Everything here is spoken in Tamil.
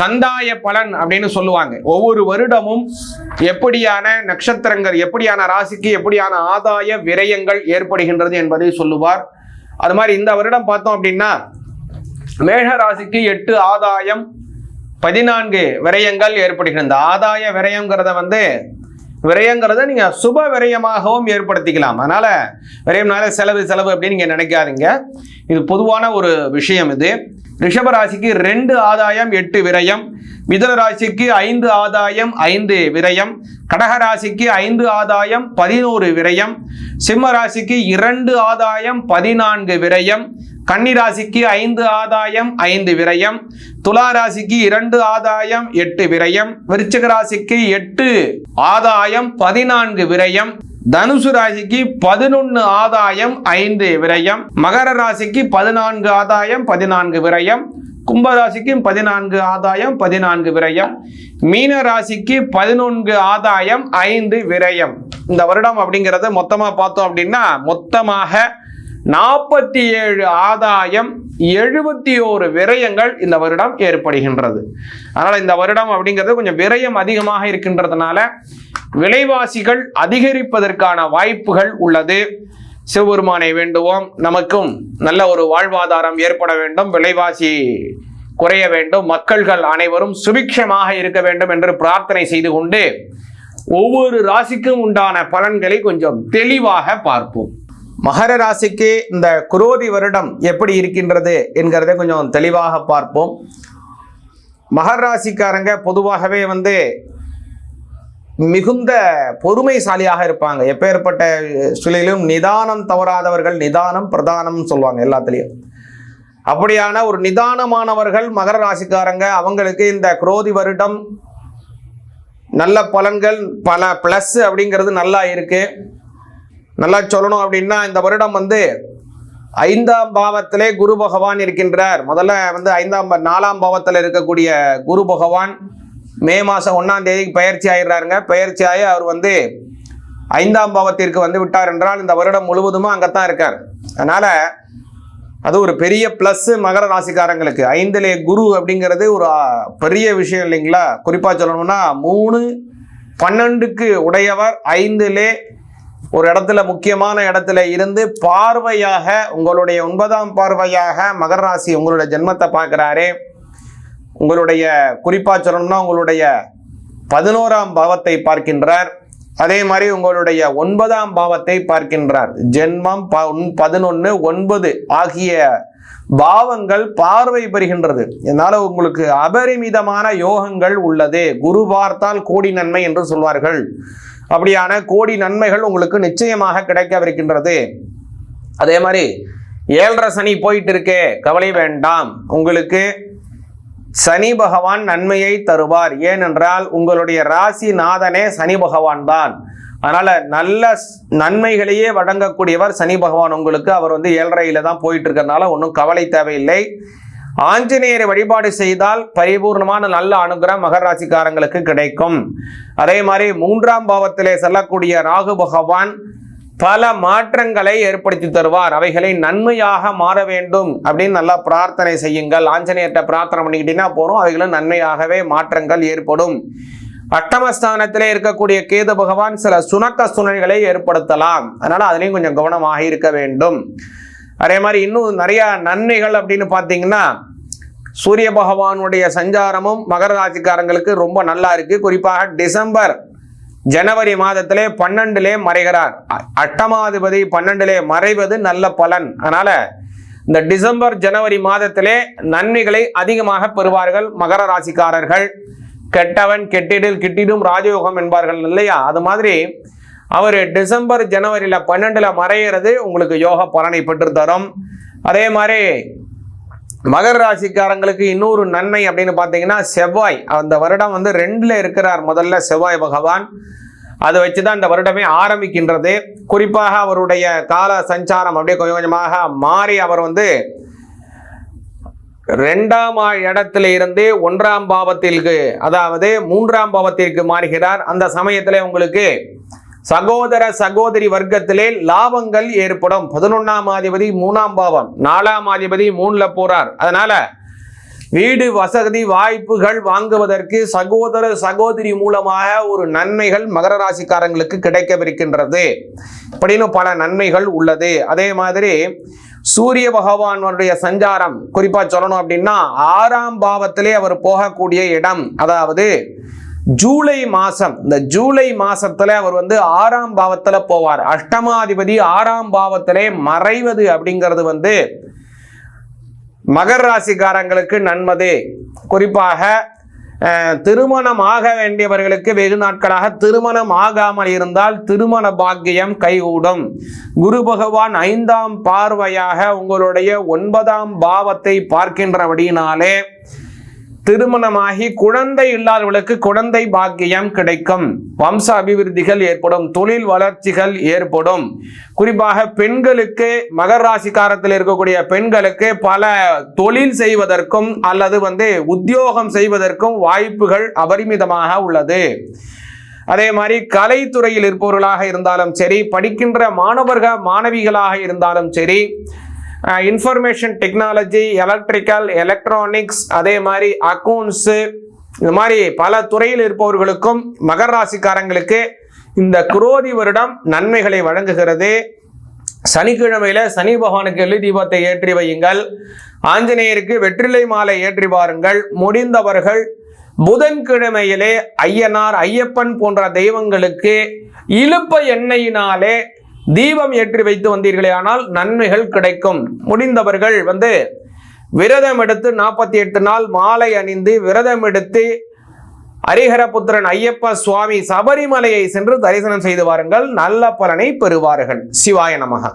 கந்தாய பலன் அப்படின்னு சொல்லுவாங்க. ஒவ்வொரு வருடமும் எப்படியான நட்சத்திரங்கள் எப்படியான ராசிக்கு எப்படியான ஆதாய விரயங்கள் ஏற்படுகின்றது என்பதை சொல்லுவார். அது மாதிரி இந்த வருடம் பார்த்தோம் அப்படின்னா மேஷ ராசிக்கு எட்டு ஆதாயம் பதினான்கு விரயங்கள் ஏற்படுகின்றன இந்த ஆதாய விரயங்கிறத வந்து விரயங்கிறத நீங்கள் சுப விரயமாகவும் ஏற்படுத்திக்கலாம். அதனால் விரயம்னால செலவு செலவு அப்படின்னு நீங்கள் நினைக்காதீங்க. இது பொதுவான ஒரு விஷயம் இது. ரிஷபராசிக்கு ரெண்டு ஆதாயம் எட்டு விரயம். மிதுன ராசிக்கு ஐந்து ஆதாயம் ஐந்து விரயம். கடகராசிக்கு ஐந்து ஆதாயம் பதினோரு விரயம். சிம்ம ராசிக்கு இரண்டு ஆதாயம் பதினான்கு விரயம். கன்னி ராசிக்கு ஐந்து ஆதாயம் ஐந்து விரயம். துலா ராசிக்கு இரண்டு ஆதாயம் எட்டு விரயம். விருச்சிக ராசிக்கு எட்டு ஆதாயம் பதினான்கு விரயம். தனுசு ராசிக்கு பதினொன்னு ஆதாயம் ஐந்து விரயம். மகர ராசிக்கு பதினான்கு ஆதாயம் பதினான்கு விரயம். கும்பராசிக்கும் பதினான்கு ஆதாயம் பதினான்கு விரயம். மீன ராசிக்கு பதினொன்று ஆதாயம் ஐந்து விரயம். இந்த வருடம் அப்படிங்கிறத மொத்தமாக பார்த்தோம் அப்படின்னா மொத்தமாக நாற்பத்தி ஏழு ஆதாயம் எழுபத்தி ஓரு விரயங்கள் இந்த வருடம் ஏற்படுகின்றது. அதனால் இந்த வருடம் அப்படிங்கிறது கொஞ்சம் விரயம் அதிகமாக இருக்கின்றதுனால விலைவாசிகள் அதிகரிப்பதற்கான வாய்ப்புகள் உள்ளது. சிவபெருமானை வேண்டுவோம். நமக்கும் நல்ல ஒரு வாழ்வாதாரம் ஏற்பட வேண்டும். விலைவாசி குறைய வேண்டும். மக்கள்கள் அனைவரும் சுபிக்ஷமாக இருக்க வேண்டும் என்று பிரார்த்தனை செய்து கொண்டு ஒவ்வொரு ராசிக்கும் உண்டான பலன்களை கொஞ்சம் தெளிவாக பார்ப்போம். மகர ராசிக்கு இந்த குரோதி வருடம் எப்படி இருக்கின்றது என்கிறத கொஞ்சம் தெளிவாக பார்ப்போம். மகர ராசிக்காரங்க பொதுவாகவே வந்து மிகுந்த பொறுமைசாலியாக இருப்பாங்க. எப்பேற்பட்ட சூழலிலும் நிதானம் தவறாதவர்கள் நிதானம் பிரதானம் சொல்லுவாங்க எல்லாத்துலேயும். அப்படியான ஒரு நிதானமானவர்கள் மகர ராசிக்காரங்க அவங்களுக்கு இந்த குரோதி வருடம் நல்ல பலன்கள் பல ப்ளஸ் அப்படிங்கிறது நல்லா இருக்குது நல்லா சொல்லணும் அப்படின்னா இந்த வருடம் வந்து ஐந்தாம் பாவத்திலே குரு பகவான் இருக்கின்றார். முதல்ல வந்து ஐந்தாம் நாலாம் பாவத்தில் இருக்கக்கூடிய குரு பகவான் மே மாதம் ஒன்றாம் தேதிக்கு பயிற்சி ஆயிடுறாருங்க. பயிற்சி ஆகி அவர் வந்து ஐந்தாம் பாவத்திற்கு வந்து விட்டார் என்றால் இந்த வருடம் முழுவதுமா தான் இருக்கார். அதனால் அது ஒரு பெரிய ப்ளஸ் மகர ராசிக்காரங்களுக்கு. ஐந்திலே குரு அப்படிங்கிறது ஒரு பெரிய விஷயம் இல்லைங்களா? குறிப்பாக சொல்லணும்னா மூணு பன்னெண்டுக்கு உடையவர் ஐந்திலே ஒரு இடத்துல முக்கியமான இடத்துல இருந்து பார்வையாக உங்களுடைய ஒன்பதாம் பார்வையாக மகர ராசி உங்களுடைய ஜென்மத்தை பார்க்குறாரு. உங்களுடைய குறிப்பாக சொல்லணும்னா உங்களுடைய பதினோராம் பாவத்தை பார்க்கின்றார். அதே மாதிரி உங்களுடைய ஒன்பதாம் பாவத்தை பார்க்கின்றார். ஜென்மம் பதினொன்று ஒன்பது ஆகிய பாவங்கள் பார்வை பெறுகின்றது. இதனால உங்களுக்கு அபரிமிதமான யோகங்கள் உள்ளது. குரு பார்த்தால் கோடி நன்மை என்று சொல்வார்கள். அப்படியான கோடி நன்மைகள் உங்களுக்கு நிச்சயமாக கிடைக்கவிருக்கின்றது. அதே மாதிரி ஏழரை சனி போயிட்டு இருக்கே கவலை வேண்டாம். உங்களுக்கு சனி பகவான் நன்மையை தருவார். ஏனென்றால் உங்களுடைய ராசி நாதனே சனி பகவான் தான். அதனால நல்ல நன்மைகளையே வழங்கக்கூடியவர் சனி பகவான் உங்களுக்கு. அவர் வந்து ஏழரையில தான் போயிட்டு இருக்கிறதுனால ஒன்றும் கவலை தேவையில்லை. ஆஞ்சநேயரை வழிபாடு செய்தால் பரிபூர்ணமான நல்ல அனுகிரகம் மகராசிக்காரங்களுக்கு கிடைக்கும். அதே மாதிரி மூன்றாம் பாவத்திலே செல்லக்கூடிய ராகு பகவான் பல மாற்றங்களை ஏற்படுத்தி தருவார். அவைகளை நன்மையாக மாற வேண்டும் அப்படின்னு நல்லா பிரார்த்தனை செய்யுங்கள். ஆஞ்சநேயர்கிட்ட பிரார்த்தனை பண்ணிக்கிட்டீங்கன்னா போறோம் அவைகளும் நன்மையாகவே மாற்றங்கள் ஏற்படும். அட்டமஸ்தானத்திலே இருக்கக்கூடிய கேது பகவான் சில சுணக்க சூழ்நிலைகளை ஏற்படுத்தலாம். அதனால அதுலேயும் கொஞ்சம் கவனமாக இருக்க வேண்டும். அதே மாதிரி இன்னும் நிறையா நன்மைகள் அப்படின்னு பார்த்தீங்கன்னா சூரிய பகவானுடைய சஞ்சாரமும் மகர ராசிக்காரங்களுக்கு ரொம்ப நல்லா இருக்குது குறிப்பாக டிசம்பர் ஜனவரி மாதத்திலே பன்னெண்டிலே மறைகிறார். அ- அட்டமாதிபதி பன்னெண்டிலே மறைவது நல்ல பலன். அதனால் இந்த டிசம்பர் ஜனவரி மாதத்திலே நன்மைகளை அதிகமாக பெறுவார்கள் மகர ராசிக்காரர்கள். கெட்டவன் கெட்டிடில் கிட்டிடும் ராஜயோகம் என்பார்கள் இல்லையா? அது மாதிரி அவர் டிசம்பர் ஜனவரியில் பன்னெண்டில் மறையிறது உங்களுக்கு யோக பலனை பெற்று தரும் அதே மாதிரி மகர ராசிக்காரங்களுக்கு இன்னொரு நன்மை அப்படின்னு பார்த்தீங்கன்னா செவ்வாய் அந்த வருடம் வந்து ரெண்டில் இருக்கிறார் முதல்ல செவ்வாய் பகவான். அதை வச்சு தான் இந்த வருடமே ஆரம்பிக்கின்றது. குறிப்பாக அவருடைய கால சஞ்சாரம் அப்படியே கொஞ்சம் கொஞ்சமாக மாறி அவர் வந்து ரெண்டாம் இடத்துல இருந்து ஒன்றாம் பாவத்திற்கு அதாவது மூன்றாம் பாவத்திற்கு மாறுகிறார். அந்த சமயத்தில் உங்களுக்கு சகோதர சகோதரி வர்க்கத்திலே லாபங்கள் ஏற்படும். பதினொன்னாம் அதிபதி மூணாம் பாவம். நாலாம் அதிபதி மூணுல போறார். அதனால வீடு வசதி வாய்ப்புகள் வாங்குவதற்கு சகோதர சகோதரி மூலமாக ஒரு நன்மைகள் மகர ராசிக்காரங்களுக்கு கிடைக்கவிருக்கின்றது. இப்படின்னு பல நன்மைகள் உள்ளது. அதே மாதிரி சூரிய பகவானுடைய சஞ்சாரம் குறிப்பாக சொல்லணும் அப்படின்னா ஆறாம் பாவத்திலே அவர் போகக்கூடிய இடம் அதாவது ஜூலை மாசம் இந்த ஜூலை மாசத்துல அவர் வந்து ஆறாம் பாவத்துல போவார். அஷ்டமாதிபதி ஆறாம் பாவத்திலே மறைவது அப்படிங்கிறது வந்து மகர ராசிக்காரங்களுக்கு நன்மது. குறிப்பாக திருமணம் ஆக வேண்டியவர்களுக்கு வெகு நாட்களாக திருமணம் ஆகாமல் இருந்தால் திருமண பாக்கியம் கைகூடும். குரு பகவான் ஐந்தாம் பார்வையாக உங்களுடைய ஒன்பதாம் பாவத்தை பார்க்கின்றபடியினாலே திருமணமாகி குழந்தை இல்லாதவர்களுக்கு குழந்தை பாக்கியம் கிடைக்கும். வம்ச அபிவிருத்திகள் ஏற்படும் தொழில் வளர்ச்சிகள் ஏற்படும். குறிப்பாக பெண்களுக்கு மகர் ராசிக்காரத்தில் இருக்கக்கூடிய பெண்களுக்கு பல தொழில் செய்வதற்கும் அல்லது வந்து உத்தியோகம் செய்வதற்கும் வாய்ப்புகள் அபரிமிதமாக உள்ளது. அதே மாதிரி கலைத்துறையில் இருப்பவர்களாக இருந்தாலும் சரி படிக்கின்ற மாணவர்கள் மாணவிகளாக இருந்தாலும் சரி இன்ஃபர்மேஷன் டெக்னாலஜி எலக்ட்ரிக்கல் எலக்ட்ரானிக்ஸ் அதே மாதிரி அக்கௌண்ட்ஸு இந்த மாதிரி பல துறையில் இருப்பவர்களுக்கும் மகர ராசிக்காரங்களுக்கு இந்த குரோதி வருடம் நன்மைகளை வழங்குகிறது. சனிக்கிழமையில சனி பகவானுக்கு எள்ளி தீபத்தை ஏற்றி வையுங்கள். ஆஞ்சநேயருக்கு வெற்றிலை மாலை ஏற்றி பாருங்கள் முடிந்தவர்கள் புதன்கிழமையிலே ஐயனார் ஐயப்பன் போன்ற தெய்வங்களுக்கு இழுப்ப எண்ணெயினாலே தீபம் ஏற்றி வைத்து வந்தீர்களே ஆனால் நன்மைகள் கிடைக்கும். முடிந்தவர்கள் வந்து விரதம் எடுத்து நாற்பத்தி எட்டு நாள் மாலை அணிந்து விரதம் எடுத்து ஹரிஹரபுத்திரன் ஐயப்ப சுவாமி சபரிமலையை சென்று தரிசனம் செய்து வாருங்கள். நல்ல பலனை பெறுவார்கள். சிவாய நமகா.